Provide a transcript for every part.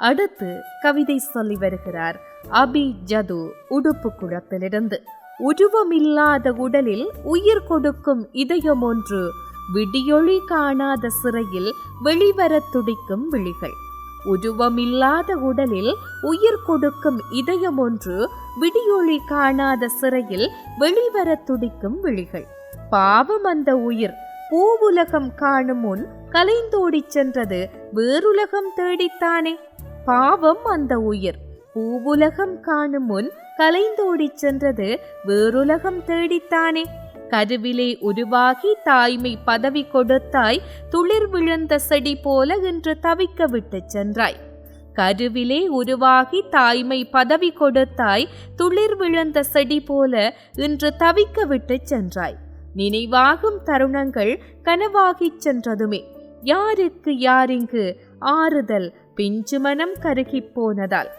அடுத்து கவிதை சொல்லி வருகிறார். அபி ஜது உடுப்பு குளத்திலிருந்து உருவமில்லாத உடலில் உயிர் கொடுக்கும் இதயம் ஒன்று விடியொளி காணாத சிறையில் வெளிவரத் துடிக்கும் விழிகள். உருவமில்லாத உடலில் உயிர் கொடுக்கும் இதயம் ஒன்று விடியொளி காணாத சிறையில் வெளிவரத் துடிக்கும் விழிகள். பாவம் அந்த உயிர் பூவுலகம் காணும் முன் கலைந்தோடிச் சென்றது. வேறுலகம் தேடித்தானே? பாவம் அந்த உயிர். பூவுலகம் காணும் முன் கலைந்தோடிச் சென்றது வேறுலகம் தேடித்தானே. கருவிலே உருவாகி தாய்மை பதவி கொடுத்தாய் துளிர் விழுந்த செடி போல இன்று தவிக்க விட்டுச் சென்றாய். கருவிலே உருவாகி தாய்மை பதவி கொடுத்தாய் துளிர் விழுந்த செடி போல இன்று தவிக்க விட்டுச் சென்றாய். நினைவாகும் தருணங்கள் கனவாகிச் சென்றதுமே. யாருக்கு யாரிங்கு ஆறுதல் பிஞ்சு மனம் கருகி போனதால்.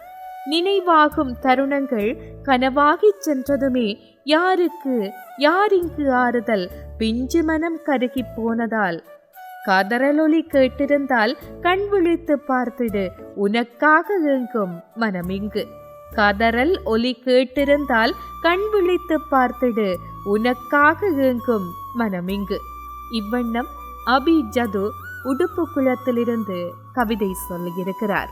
நினைவாகும் தருணங்கள் கனவாகிச் சென்றதுமே யாருக்கு யாரிங்கு ஆறுதல் பிஞ்சு மனம் கருகி போனதால். கதறலொலி கேட்டிருந்தால் கண் விழித்து பார்த்திடு உனக்காக ஏங்கும் மனமிங்கு. கதறல் ஒலி கேட்டிருந்தால் கண் விழித்து பார்த்திடு உனக்காக எங்கும் மனமிங்கு. இவ்வண்ணம் அபி ஜது உடுப்பு குளத்திலிருந்து கவிதை சொல்லியிருக்கிறார்.